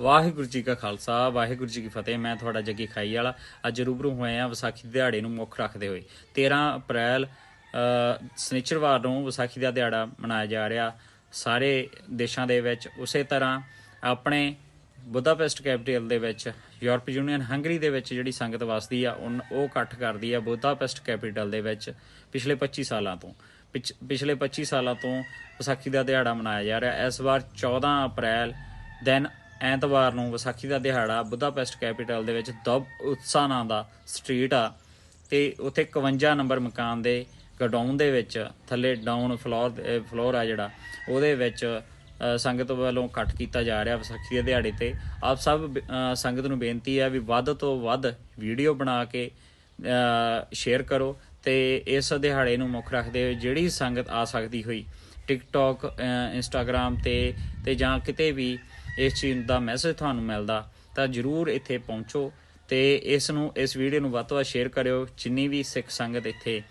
ਵਾਹਿਗੁਰੂ ਜੀ ਕਾ ਖਾਲਸਾ ਵਾਹਿਗੁਰੂ ਜੀ ਕੀ ਫਤਿਹ। ਮੈਂ ਤੁਹਾਡਾ ਜੱਗੀ ਖਾਈ ਵਾਲਾ। ਅੱਜ ਰੂਬਰੂ ਹੋਏ ਆ ਵਿਸਾਖੀ ਦੇ ਦਿਹਾੜੇ ਨੂੰ ਮੁੱਖ ਰੱਖਦੇ ਹੋਏ। 13 ਅਪ੍ਰੈਲ ਅ, ਨੂੰ ਵਿਸਾਖੀ ਦਾ ਦਿਹਾੜਾ ਮਨਾਇਆ ਜਾ ਰਿਹਾ। ਸਾਰੇ ਦੇਸ਼ਾਂ ਦੇ ਵਿੱਚ ਉਸੇ ਤਰ੍ਹਾਂ ਆਪਣੇ ਬੁਦਾਪੈਸਟ ਕੈਪੀਟਲ ਦੇ ਵਿੱਚ ਯੂਰਪ ਯੂਨੀਅਨ ਹੰਗਰੀ ਦੇ ਵਿੱਚ ਜਿਹੜੀ ਸੰਗਤ ਵਸਦੀ ਆ ਉਨ- ਉਹ ਇਕੱਠ ਕਰਦੀ ਆ ਬੁਦਾਪੈਸਟ ਕੈਪੀਟਲ ਦੇ ਵਿੱਚ ਪਿਛਲੇ 25 ਸਾਲਾਂ ਤੋਂ। ਪਿਛ- ਪਿਛਲੇ 25 ਸਾਲਾਂ ਤੋਂ ਵਿਸਾਖੀ ਦਾ ਦਿਹਾੜਾ ਮਨਾਇਆ ਜਾ ਰਿਹਾ। ਇਸ ਵਾਰ 14 ਅਪ੍ਰੈਲ ਦੈਨ ਐਤਵਾਰ ਨੂੰ ਵਿਸਾਖੀ ਦਾ ਦਿਹਾੜਾ ਬੁਦਾਪੈਸਟ ਕੈਪੀਟਲ ਦੇ ਵਿੱਚ ਦਬ ਉਤਸਾ ਨਾਂ ਦਾ ਸਟਰੀਟ ਆ ਤੇ ਉੱਥੇ 51 ਨੰਬਰ ਮਕਾਨ ਦੇ ਗਡਾਊਨ ਦੇ ਵਿੱਚ ਥੱਲੇ ਡਾਊਨ ਫਲੋਰ ਫਲੋਰ ਆ ਜਿਹੜਾ, ਉਹਦੇ ਵਿੱਚ ਸੰਗਤ ਵੱਲੋਂ ਇਕੱਠ ਕੀਤਾ ਜਾ ਰਿਹਾ ਵਿਸਾਖੀ ਦੇ ਦਿਹਾੜੇ ਤੇ। ਆਪ ਸਭ ਸੰਗਤ ਨੂੰ ਬੇਨਤੀ ਹੈ ਵੀ ਵੱਧ ਤੋਂ ਵੱਧ ਵੀਡੀਓ ਬਣਾ ਕੇ ਸ਼ੇਅਰ ਕਰੋ ਤੇ ਇਸ ਦਿਹਾੜੇ ਨੂੰ ਮੁੱਖ ਰੱਖਦੇ ਹੋਏ ਜਿਹੜੀ ਸੰਗਤ ਆ ਸਕਦੀ ਹੋਈ ਟਿਕਟੌਕ ਇੰਸਟਾਗ੍ਰam ਤੇ ਤੇ ਜਾਂ ਕਿਤੇ ਵੀ ਇਸ ਚੀਜ਼ ਦਾ ਮੈਸੇਜ ਤੁਹਾਨੂੰ ਮਿਲਦਾ, ਤਾਂ ਜਰੂਰ ਇੱਥੇ ਪਹੁੰਚੋ ਤੇ ਇਸ ਨੂੰ, ਇਸ ਵੀਡੀਓ ਨੂੰ ਵੱਧ ਤੋਂ ਵੱਧ ਸ਼ੇਅਰ ਕਰਿਓ, ਜਿੰਨੀ ਵੀ ਸਿੱਖ ਸੰਗਤ ਇੱਥੇ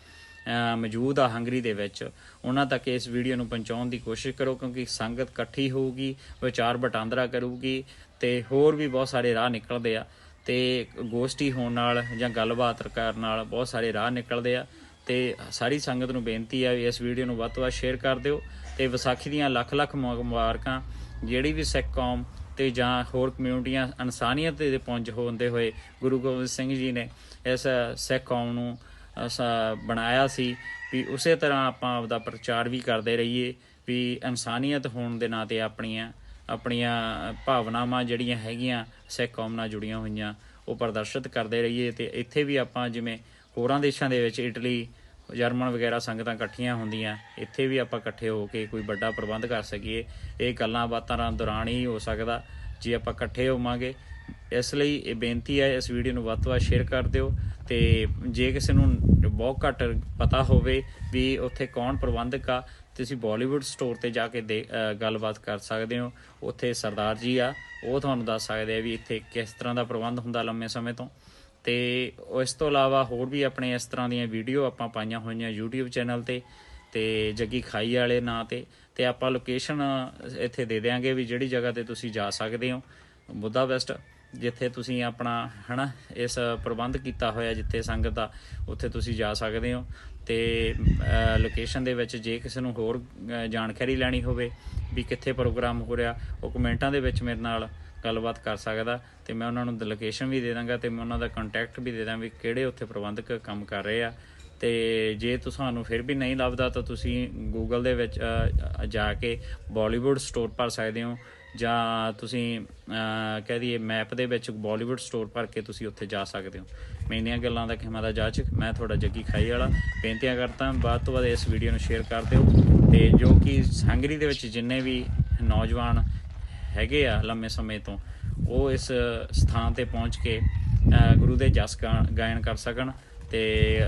ਮੌਜੂਦ ਆ ਹੰਗਰੀ ਦੇ ਵਿੱਚ, ਉਹਨਾਂ ਤੱਕ ਇਸ ਵੀਡੀਓ ਨੂੰ ਪਹੁੰਚਾਉਣ ਦੀ ਕੋਸ਼ਿਸ਼ ਕਰੋ, ਕਿਉਂਕਿ ਸੰਗਤ ਇਕੱਠੀ ਹੋਊਗੀ, ਵਿਚਾਰ ਵਟਾਂਦਰਾ ਕਰੂਗੀ ਤੇ ਹੋਰ ਵੀ ਬਹੁਤ ਸਾਰੇ ਰਾਹ ਨਿਕਲਦੇ ਆ ਤੇ ਗੋਸ਼ਟੀ ਹੋਣ ਨਾਲ ਜਾਂ ਗੱਲਬਾਤ ਕਰਨ ਨਾਲ ਬਹੁਤ ਸਾਰੇ ਰਾਹ ਨਿਕਲਦੇ ਆ ਤੇ ਸਾਰੀ ਸੰਗਤ ਨੂੰ ਬੇਨਤੀ ਆ ਵੀ ਇਸ ਵੀਡੀਓ ਨੂੰ ਵੱਧ ਤੋਂ ਵੱਧ ਸ਼ੇਅਰ ਕਰ ਦਿਓ ਤੇ ਵਿਸਾਖੀ ਦੀਆਂ ਲੱਖ ਲੱਖ ਮੁਬਾਰਕਾਂ ਜਿਹੜੀ ਵੀ ਸਿੱਖ ਕੌਮ ਤੇ ਜਾਂ ਹੋਰ ਕਮਿਊਨਿਟੀਆਂ ਇਨਸਾਨੀਅਤ ਦੇ ਪੁੰਜ ਹੁੰਦੇ ਹੋਏ ਗੁਰੂ ਗੋਬਿੰਦ ਸਿੰਘ ਜੀ ਨੇ ਇਸ ਸਿੱਖ ਕੌਮ ਨੂੰ ਅਸਾਂ ਬਣਾਇਆ ਸੀ ਵੀ ਉਸੇ ਤਰ੍ਹਾਂ ਆਪਾਂ ਆਪਦਾ ਪ੍ਰਚਾਰ ਵੀ ਕਰਦੇ ਰਹੀਏ ਵੀ ਇਨਸਾਨੀਅਤ ਹੋਣ ਦੇ ਨਾਂ ਤੇ ਆਪਣੀਆਂ ਆਪਣੀਆਂ ਭਾਵਨਾਵਾਂ ਜਿਹੜੀਆਂ ਹੈਗੀਆਂ ਸਿੱਖ ਕੌਮ ਨਾਲ ਜੁੜੀਆਂ ਹੋਈਆਂ, ਉਹ ਪ੍ਰਦਰਸ਼ਿਤ ਕਰਦੇ ਰਹੀਏ ਤੇ ਇੱਥੇ ਵੀ ਆਪਾਂ ਜਿਵੇਂ ਹੋਰਾਂ ਦੇਸ਼ਾਂ ਦੇ ਵਿੱਚ ਇਟਲੀ ਜਰਮਨ ਵਗੈਰਾ ਸੰਗਤਾਂ ਇਕੱਠੀਆਂ ਹੁੰਦੀਆਂ, ਇੱਥੇ ਵੀ ਆਪਾਂ ਇਕੱਠੇ ਹੋ ਕੇ ਕੋਈ ਵੱਡਾ ਪ੍ਰਬੰਧ ਕਰ ਸਕੀਏ। ਇਹ ਗੱਲਾਂ ਬਾਤਾਂ ਦੌਰਾਨ ਹੀ ਹੋ ਸਕਦਾ, ਜੇ ਆਪਾਂ ਇਕੱਠੇ ਹੋਵਾਂਗੇ। ਇਸ ਲਈ ਇਹ ਬੇਨਤੀ ਹੈ, ਇਸ ਵੀਡੀਓ ਨੂੰ ਵੱਧ ਤੋਂ ਵੱਧ ਸ਼ੇਅਰ ਕਰ ਦਿਓ ਤੇ ਜੇ ਕਿਸੇ ਨੂੰ ਬਹੁਤ ਘੱਟ ਪਤਾ ਹੋਵੇ ਵੀ ਉੱਥੇ ਕੌਣ ਪ੍ਰਬੰਧਕ ਆ ਤੁਸੀਂ ਬਾਲੀਵੁੱਡ ਸਟੋਰ ਤੇ ਜਾ ਕੇ ਦੇ- ਗੱਲਬਾਤ ਕਰ ਸਕਦੇ ਹੋ। ਉੱਥੇ ਸਰਦਾਰ ਜੀ ਆ, ਉਹ ਤੁਹਾਨੂੰ ਦੱਸ ਸਕਦੇ ਆ ਵੀ ਇੱਥੇ ਕਿਸ ਤਰ੍ਹਾਂ ਦਾ ਪ੍ਰਬੰਧ ਹੁੰਦਾ ਲੰਮੇ ਸਮੇਂ ਤੋਂ। ਤੇ ਇਸ ਤੋਂ ਇਲਾਵਾ ਹੋਰ ਵੀ ਆਪਣੇ ਇਸ ਤਰ੍ਹਾਂ ਦੀਆਂ ਵੀਡੀਓ ਆਪਾਂ ਪਾਈਆਂ ਹੋਈਆਂ YouTube ਚੈਨਲ ਤੇ ਤੇ ਜੱਗੀ ਖਾਈ ਵਾਲੇ ਨਾਂ ਤੇ ਤੇ ਆਪਾਂ ਲੋਕੇਸ਼ਨ ਇੱਥੇ ਦੇ ਦੇਾਂਗੇ ਵੀ ਜਿਹੜੀ ਜਗ੍ਹਾ ਤੇ ਤੁਸੀਂ ਜਾ ਸਕਦੇ ਹੋ। ਬੁੱਧਾ ਵੈਸਟ, ਜਿੱਥੇ ਤੁਸੀਂ ਆਪਣਾ, ਹਨਾ, ਇਸ ਪ੍ਰਬੰਧ ਕੀਤਾ ਹੋਇਆ ਜਿੱਥੇ ਸੰਗਤ ਦਾ ਉੱਥੇ ਤੁਸੀਂ ਜਾ ਸਕਦੇ ਹੋ। ਤੇ ਲੋਕੇਸ਼ਨ ਦੇ ਵਿੱਚ ਜੇ ਕਿਸੇ ਨੂੰ ਹੋਰ ਜਾਣਕਾਰੀ ਲੈਣੀ ਹੋਵੇ ਵੀ ਕਿੱਥੇ ਪ੍ਰੋਗਰਾਮ ਹੋ ਰਿਹਾ, ਉਹ ਕਮੈਂਟਾਂ ਦੇ ਵਿੱਚ ਮੇਰੇ ਨਾਲ ਗੱਲਬਾਤ ਕਰ ਸਕਦਾ ਤੇ ਮੈਂ ਉਹਨਾਂ ਨੂੰ ਲੋਕੇਸ਼ਨ ਵੀ ਦੇ ਦਾਂਗਾ ਤੇ ਮੈਂ ਉਹਨਾਂ ਦਾ ਕੰਟੈਕਟ ਵੀ ਦੇ ਦਾਂ ਵੀ ਕਿਹੜੇ ਉੱਥੇ ਪ੍ਰਬੰਧਕ ਕੰਮ ਕਰ ਰਹੇ ਆ। ਤੇ ਜੇ ਤੁਹਾਨੂੰ ਫਿਰ ਵੀ ਨਹੀਂ ਲੱਭਦਾ ਤਾਂ ਤੁਸੀਂ ਗੂਗਲ ਦੇ ਵਿੱਚ ਜਾ ਕੇ ਬਾਲੀਵੁੱਡ ਸਟੋਰ ਭਰ ਸਕਦੇ ਹੋ ਜਾਂ ਤੁਸੀਂ ਕਹਿ ਦਈਏ ਮੈਪ ਦੇ ਵਿੱਚ ਬਾਲੀਵੁੱਡ ਸਟੋਰ ਭਰ ਕੇ ਤੁਸੀਂ ਉੱਥੇ ਜਾ ਸਕਦੇ ਹੋ। ਮੈਂ ਇੰਨੀਆਂ ਗੱਲਾਂ ਦਾ ਖਿਮਾ ਦਾ ਜਾਚਕ, ਮੈਂ ਤੁਹਾਡਾ ਜੱਗੀ ਖਾਈ ਵਾਲਾ। ਬੇਨਤੀਆਂ ਕਰਦਾ ਵੱਧ ਤੋਂ ਵੱਧ ਇਸ ਵੀਡੀਓ ਨੂੰ ਸ਼ੇਅਰ ਕਰ ਦਿਓ। ਤੇ ਜੋ ਕਿ ਹੰਗਰੀ ਦੇ ਵਿੱਚ ਜਿੰਨੇ ਵੀ ਨੌਜਵਾਨ ਹੈਗੇ ਆ ਲੰਮੇ ਸਮੇਂ ਤੋਂ, ਉਹ ਇਸ ਸਥਾਨ ਤੇ ਪਹੁੰਚ ਕੇ ਗੁਰੂ ਦੇ ਜਸ ਗਾ- ਗਾਇਨ ਕਰ ਸਕਣ ਤੇ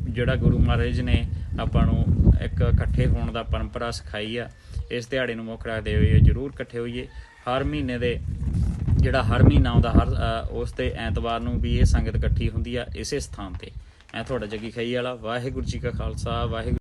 ਜਿਹੜਾ ਗੁਰੂ ਮਹਾਰਾਜ ਨੇ ਆਪਾਂ ਨੂੰ ਇੱਕ ਇਕੱਠੇ ਹੋਣ ਦਾ ਪਰੰਪਰਾ ਸਿਖਾਈ ਆ, ਇਸ ਦਿਹਾੜੇ ਨੂੰ ਮੁੱਖ ਰੱਖਦੇ ਹੋਏ ਜਰੂਰ ਇਕੱਠੇ ਹੋਈਏ। ਹਰ ਮਹੀਨੇ ਦੇ, ਜਿਹੜਾ ਹਰ ਮਹੀਨਾ ਆਉਂਦਾ, ਹਰ ਉਸ ਤੇ ਐਤਵਾਰ ਨੂੰ ਵੀ ਇਹ ਸੰਗਤ ਇਕੱਠੀ ਹੁੰਦੀ ਆ ਇਸੇ ਸਥਾਨ ਤੇ। ਮੈਂ ਤੁਹਾਡਾ ਜੱਗੀ ਖਾਈ ਵਾਲਾ ਵਾਹਿਗੁਰੂ ਜੀ ਕਾ ਖਾਲਸਾ, ਵਾਹਿਗੁਰੂ